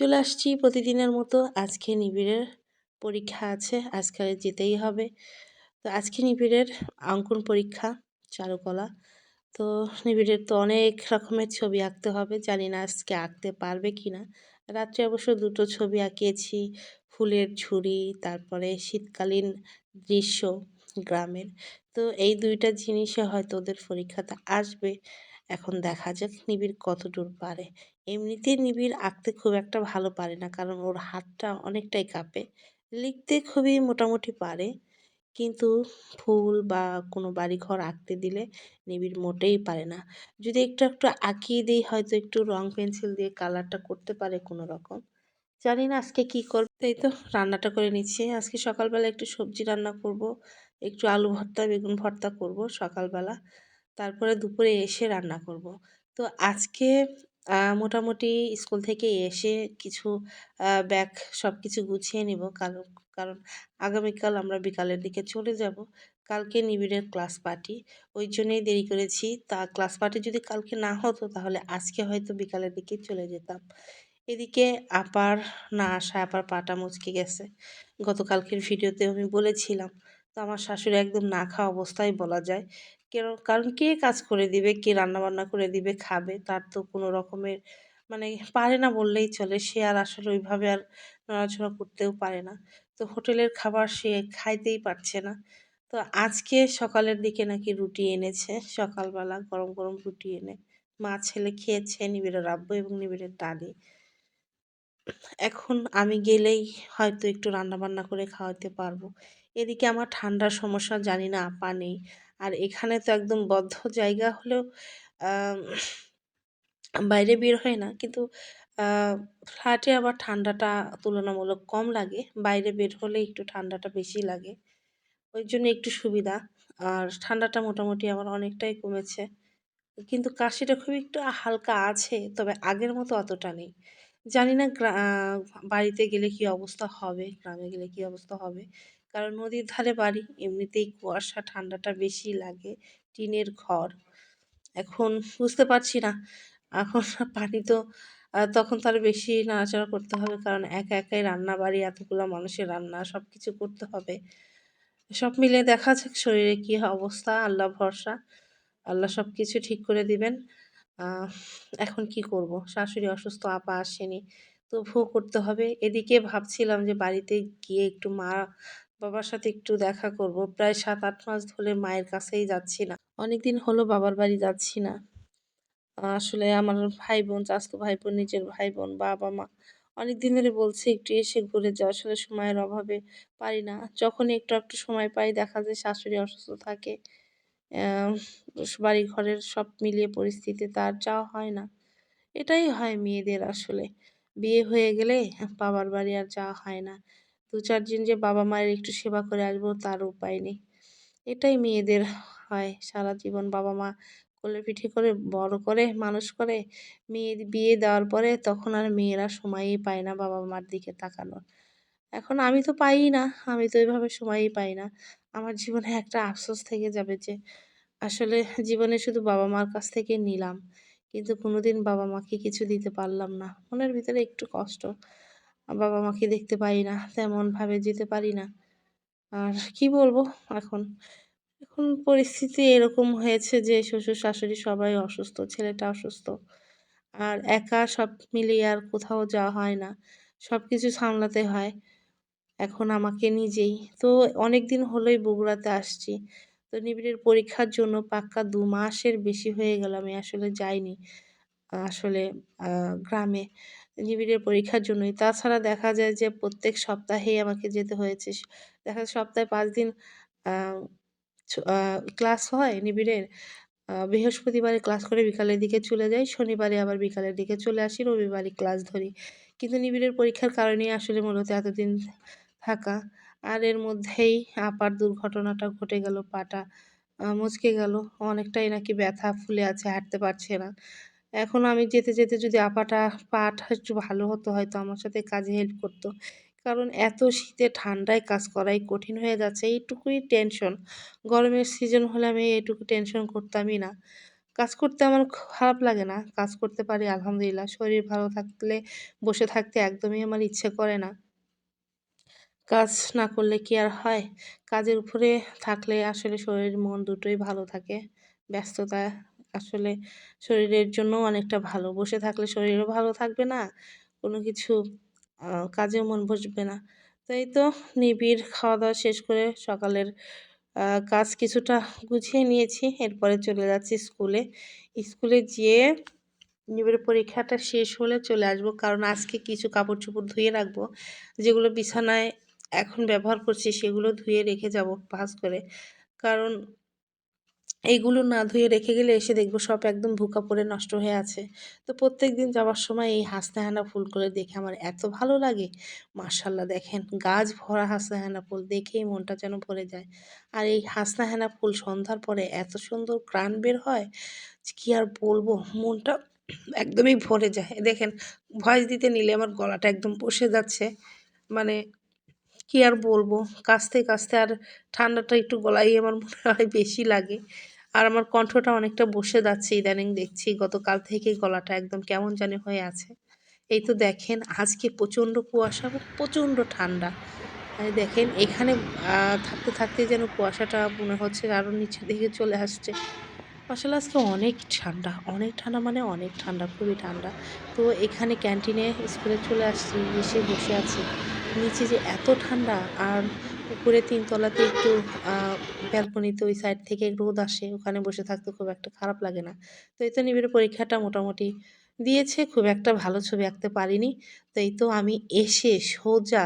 চলে আসছি প্রতিদিনের মতো। আজকে নিবিড়ের পরীক্ষা আছে, আজকে যেতেই হবে। তো আজকে নিবিড়ের অঙ্কন পরীক্ষা, চারুকলা। তো নিবিড়ের তো অনেক রকমের ছবি আঁকতে হবে। জানি না আজকে আঁকতে পারবে কি না রাত্রে অবশ্য দুটো ছবি আঁকিয়েছি, ফুলের ঝুড়ি, তারপরে শীতকালীন দৃশ্য গ্রামের। তো এই দুইটা জিনিসে হয়তো ওদের পরীক্ষাতে আসবে। এখন দেখা যাক নিবিড় কতদূর পারে। এমনিতে নিবিড় আঁকতে খুব একটা ভালো পারে না। কারণ ওর হাতটা অনেকটাই কাঁপে। লিখতে খুবই মোটামুটি পারে। কিন্তু ফুল বা কোনো বাড়িঘর আঁকতে দিলে নিবিড় মোটেই পারে না। যদি একটু একটু আঁকিয়ে দিই, হয়তো একটু রং পেন্সিল দিয়ে কালারটা করতে পারে কোনো রকম। জানি না আজকে কি করবে। এই তো রান্নাটা করে নিচ্ছি। আজকে সকালবেলা একটু সবজি রান্না করব, একটু আলু ভর্তা, বেগুন ভর্তা করব সকালবেলা। তারপরে দুপুরে এসে রান্না করব। তো আজকে মোটামুটি স্কুল থেকে এসে কিছু ব্যাগ সব কিছু গুছিয়ে নিব। কারণ কারণ আগামীকাল আমরা বিকালের দিকে চলে যাব। কালকে নিবিড়ের ক্লাস পার্টি। ওই জন্যেই দেরি করেছি। তা ক্লাস পার্টি যদি কালকে না হতো, তাহলে আজকে হয়তো বিকালের দিকে চলে যেতাম। এদিকে আপার না আসা, আপার পাটা মুচকে গেছে। গতকালকের ভিডিওতে আমি বলেছিলাম, তো আমার শাশুড়ি একদম না খাওয়া অবস্থায় বলা যায়। কারণ কে কাজ করে দিবে? কে রান্নাবান্না করে দিবে? খাবে? তার তো কোনো রকমের মানে পারে না বললেই চলে। সে আর আসলে ওইভাবে আর নড়াচড়া করতেও পারে না। তো হোটেলের খাবার সে খাইতেই পারছে না। তো আজকে সকালের দিকে নাকি রুটি এনেছে। সকালবেলা গরম গরম রুটি এনে মা ছেলে খেয়েছে নিবিড়ের রাব্বু এবং নিবিড়ের ডালি এখন আমি গেলেই হয়তো একটু রান্নাবান্না করে খাওয়াতে পারব। এদিকে আমার ঠান্ডার সমস্যা জানি না, আপা নেই। আর এখানে তো একদম বদ্ধ জায়গা হলেও বাইরে বের হয় না। কিন্তু ফ্ল্যাটে আবার ঠান্ডাটা তুলনামূলক কম লাগে। বাইরে বের হলে একটু ঠান্ডাটা বেশি লাগে। ওই জন্য একটু সুবিধা। আর ঠান্ডাটা মোটামুটি আমার অনেকটাই কমেছে। কিন্তু কাশিটা খুব একটু হালকা আছে, তবে আগের মতো অতটা নেই। জানি না বাড়িতে গেলে কি অবস্থা হবে, গ্রামে গেলে কি অবস্থা হবে। কারণ নদীর ধারে বাড়ি, এমনিতেই কুয়াশা, ঠান্ডাটা বেশি লাগে, টিনের ঘর। এখন বুঝতে পারছি না। এখন পানি তো তখন তার বেশি নাড়াচাড়া করতে হবে, কারণ একা একাই রান্না বাড়ি, এতগুলো মানুষের রান্না সব কিছু করতে হবে। সব মিলে দেখা যাক শরীরে কী অবস্থা, আল্লাহ ভরসা। আল্লাহ সব কিছু ঠিক করে দিবেন। এখন কি করব? শাশুড়ি অসুস্থ, আপা আসেনি। তো তবুও করতে হবে। এদিকে ভাবছিলাম যে বাড়িতে গিয়ে একটু মা বাবার সাথে একটু দেখা করব। প্রায় সাত আট মাস ধরে মায়ের কাছেই যাচ্ছি না। অনেক দিন হলো বাবার বাড়ি যাচ্ছি না। আসলে আমার ভাই বোন চাস্তো ভাই বোন নিজের ভাই বোন বাবা, মা অনেক দিন ধরে বলছে একটু এসে ঘুরে যাওয়া আসলে সময়ের অভাবে পারি না। যখনই একটু একটু সময় পাই দেখা যায় শাশুড়ি অসুস্থ থাকে। বাড়ি ঘরের সব মিলিয়ে পরিস্থিতি তার যাওয়া হয় না। এটাই হয় মেয়েদের আসলে। বিয়ে হয়ে গেলে বাবার বাড়ি আর যাওয়া হয় না। দু চার দিন যে বাবা মায়ের একটু সেবা করে আসব তার উপায় নেই। এটাই মেয়েদের হয়। সারা জীবন বাবা মা কোলে পিঠে করে, বড় করে, মানুষ করে, মেয়ে, বিয়ে দেওয়ার পরে তখন আর মেয়েরা সময়ই পায় না বাবা মার দিকে তাকানোর। এখন আমি তো পাই না, আমি তো এভাবে সময়ই পাই না। আমার জীবনে একটা আফসোস থেকে যাবে যে, আসলে জীবনে শুধু বাবা মার কাছ থেকে নিলাম, কিন্তু কোনোদিন বাবা মাকে কিছু দিতে পারলাম না। মনের ভিতরে একটু কষ্ট। বাবা মাকে দেখতে পারি না তেমনভাবে যেতে পারি না। আর কি বলব এখন? এখন পরিস্থিতি এরকম হয়েছে যে, শ্বশুর শাশুড়ি সবাই অসুস্থ, ছেলেটা অসুস্থ। আর একা সব মিলিয়ে আর কোথাও যাওয়া হয় না। সব কিছু সামলাতে হয়। এখন আমাকে নিজেই। তো অনেক দিন হলোই বগুড়াতে আসছি। তো নিবিড়ের পরীক্ষার জন্য পাক্কা দু মাসের বেশি হয়ে গেল, আমি আসলে যাইনি, আসলে গ্রামে নিবিড়ের পরীক্ষার জন্যই। তাছাড়া দেখা যায় যে প্রত্যেক সপ্তাহেই আমাকে যেতে হয়েছে। দেখা যায় সপ্তাহে পাঁচ দিন ক্লাস হয় নিবিড়ের বৃহস্পতিবারে ক্লাস করে বিকালের দিকে চলে যাই, শনিবারে আবার বিকালের দিকে চলে আসি, রবিবারে ক্লাস ধরি। কিন্তু নিবিড়ের পরীক্ষার কারণেই আসলে মূলত এতদিন থাকা। আর এর মধ্যেই আপার দুর্ঘটনাটা ঘটে গেল, পাটা মুচকে গেল। অনেকটাই নাকি ব্যথা ফুলে আছে, হাঁটতে পারছে না। এখন আমি যেতে যেতে যদি আপাটা পাটা একটু ভালো হতো, হয়তো আমার সাথে কাজে হেল্প করতো। কারণ এত শীতে ঠান্ডায় কাজ করাই কঠিন হয়ে যাচ্ছে, এইটুকুই টেনশন। গরমের সিজন হলে আমি এইটুকু টেনশন করতামই না। কাজ করতে আমার খারাপ লাগে না, কাজ করতে পারি আলহামদুলিল্লাহ। শরীর ভালো থাকলে, বসে থাকতে একদমই আমার ইচ্ছে করে না। কাজ না করলে কি আর হয়? কাজের উপরে থাকলে আসলে শরীর, মন দুটোই ভালো থাকে। ব্যস্ততা আসলে শরীরের জন্য অনেকটা ভালো। বসে থাকলে শরীরও ভালো থাকবে না, কোনো কিছু কাজেও মন বসবে না। তাই তো নিবিড় খাওয়া দাওয়া শেষ করে সকালের কাজ কিছুটা গুছিয়ে নিয়েছি। এরপরে চলে যাচ্ছি স্কুলে। স্কুলে যেয়ে নিবিড় পরীক্ষাটা শেষ হলে চলে আসব। কারণ আজকে কিছু কাপড় চোপড় ধুয়ে রাখব, যেগুলো বিছানায় এখন ব্যবহার করছি সেগুলো ধুয়ে রেখে যাব ভাজ করে। কারণ এইগুলো না ধুয়ে রেখে গেলে এসে দেখব সব একদম ভুকা পড়ে নষ্ট হয়ে আছে। তো প্রত্যেক দিন যাওয়ার সময় এই হাসনাহানা ফুলগুলো দেখে আমার এত ভালো লাগে। মার্শাল্লাহ দেখেন, গাছ ভরা হাসনাহানা ফুল দেখেই মনটা যেন ভরে যায়। আর এই হাসনাহানা ফুল সন্ধ্যার পরে এত সুন্দর প্রাণ বের হয় কি আর বলব, মনটা একদমই ভরে যায়। দেখেন, ভয়েস দিতে নিলে আমার গলাটা একদম বসে যাচ্ছে। মানে কি আর বলব? কাস্তে কাস্তে আর ঠান্ডাটা একটু গলায় আমার মনে হয় বেশি লাগে। আর আমার কণ্ঠটা অনেকটা বসে যাচ্ছে ইদানিং দেখছি, গতকাল থেকে গলাটা একদম কেমন জানি হয়ে আছে। এই তো দেখেন, আজকে প্রচণ্ড কুয়াশা প্রচণ্ড ঠান্ডা। দেখেন, এখানে থাকতে থাকতে যেন কুয়াশাটা মনে হচ্ছে আরও নিচের দিকে চলে আসছে। আসলে আজকে অনেক ঠান্ডা অনেক ঠান্ডা মানে অনেক ঠান্ডা, খুবই ঠান্ডা। তো এখানে ক্যান্টিনে স্কুলে চলে আসছি, এসে বসে আছি। নিচে যে এত ঠান্ডা আর উপরে তিনতলাতে একটু ব্যালকনিতে ওই সাইড থেকে রোদ আসে, ওখানে বসে থাকতে খুব একটা খারাপ লাগে না। তো এই তো নিবিড় পরীক্ষাটা মোটামুটি দিয়েছে, খুব একটা ভালো ছবি আঁকতে পারিনি। তো এই তো আমি এসে সোজা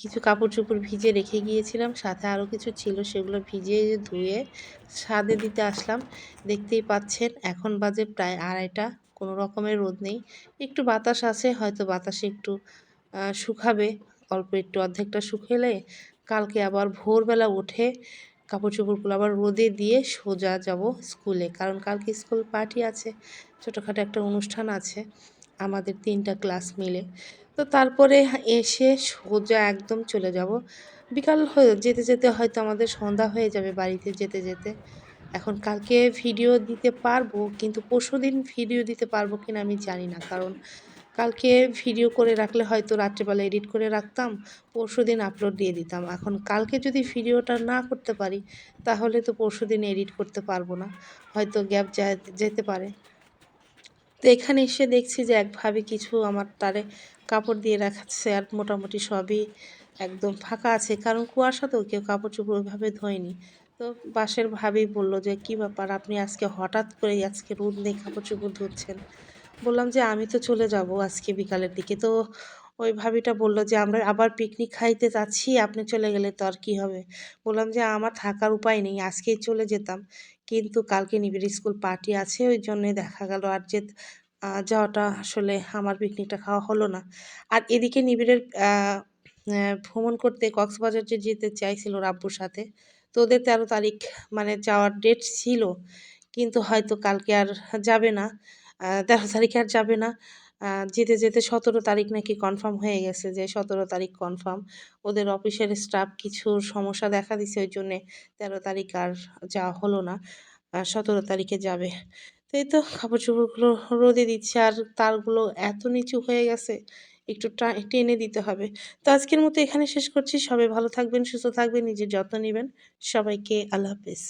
কিছু কাপড় চোপড় ভিজে রেখে গিয়েছিলাম, সাথে আরও কিছু ছিল সেগুলো ভিজে ধুয়ে ছাদে দিতে আসলাম। দেখতেই পাচ্ছেন, এখন বাজে প্রায় আড়াইটা, কোনো রকমের রোদ নেই। একটু বাতাস আছে, হয়তো বাতাসে একটু শুকাবে। অল্প একটু অর্ধেকটা শুকেলে কালকে আবার ভোরবেলা উঠে কাপড় চোপড়গুলো আবার রোদে দিয়ে সোজা যাব স্কুলে। কারণ কালকে স্কুল পার্টি আছে, ছোটোখাটো একটা অনুষ্ঠান আছে, আমাদের তিনটা ক্লাস মিলে। তো তারপরে এসে সোজা একদম চলে যাব। বিকাল হয়ে যেতে যেতে হয়তো আমাদের সন্ধ্যা হয়ে যাবে বাড়িতে যেতে যেতে। এখন কালকে ভিডিও দিতে পারব, কিন্তু পরশু দিন ভিডিও দিতে পারব কিনা আমি জানি না। কারণ কালকে ভিডিও করে রাখলে হয়তো রাত্রেবেলা এডিট করে রাখতাম পরশু দিন আপলোড দিয়ে দিতাম। এখন কালকে যদি ভিডিওটা না করতে পারি, তাহলে তো পরশু দিন এডিট করতে পারব না। হয়তো গ্যাপ যেতে পারে। তো এখানে এসে দেখছি যে একভাবে কিছু আমার তারে কাপড় দিয়ে রাখাচ্ছে আর মোটামুটি সবই একদম ফাঁকা আছে। কারণ কুয়াশা তো কেউ কাপড় চোপড় ওইভাবে ধোয়নি। তো বাসের ভাবেই বলল যে, কি ব্যাপার? আপনি আজকে হঠাৎ করে আজকে রোদ নেই কাপড় চোপড় ধুচ্ছেন? বললাম যে, আমি তো চলে যাব আজকে বিকালের দিকে। তো ওই ভাবিটা বলল যে, আমরা আবার পিকনিক খাইতে যাচ্ছি, আপনি চলে গেলে তো আর কী হবে? বললাম যে, আমার থাকার উপায় নেই, আজকেই চলে যেতাম। কিন্তু কালকে নিবিড় স্কুল পার্টি আছে, ওই জন্যে দেখা গেল আর যে যাওয়াটা আসলে আমার পিকনিকটা খাওয়া হলো না। আর এদিকে নিবিড়ের ভ্রমণ করতে কক্সবাজার যে যেতে চাইছিল রাব্বুর সাথে, তো ওদের তেরো তারিখ মানে যাওয়ার ডেট ছিল, কিন্তু হয়তো কালকে আর যাবে না। তেরো তারিখে আর যাবে না। যেতে যেতে সতেরো তারিখ নাকি কনফার্ম হয়ে গেছে যে সতেরো তারিখ কনফার্ম ওদের অফিসের স্টাফ কিছু সমস্যা দেখা দিছে, ওই জন্যে তেরো তারিখ আর যাওয়া হলো না। সতেরো তারিখে যাবে। তো এই তো কাপড় চোপড়গুলো রোদে দিচ্ছে আর তারগুলো এত নিচু হয়ে গেছে, একটু টেনে দিতে হবে। তো আজকের মতো এখানে শেষ করছি। সবাই ভালো থাকবেন, সুস্থ থাকবেন, নিজের যত্ন নেবেন। সবাইকে আল্লাহ হাফিজ।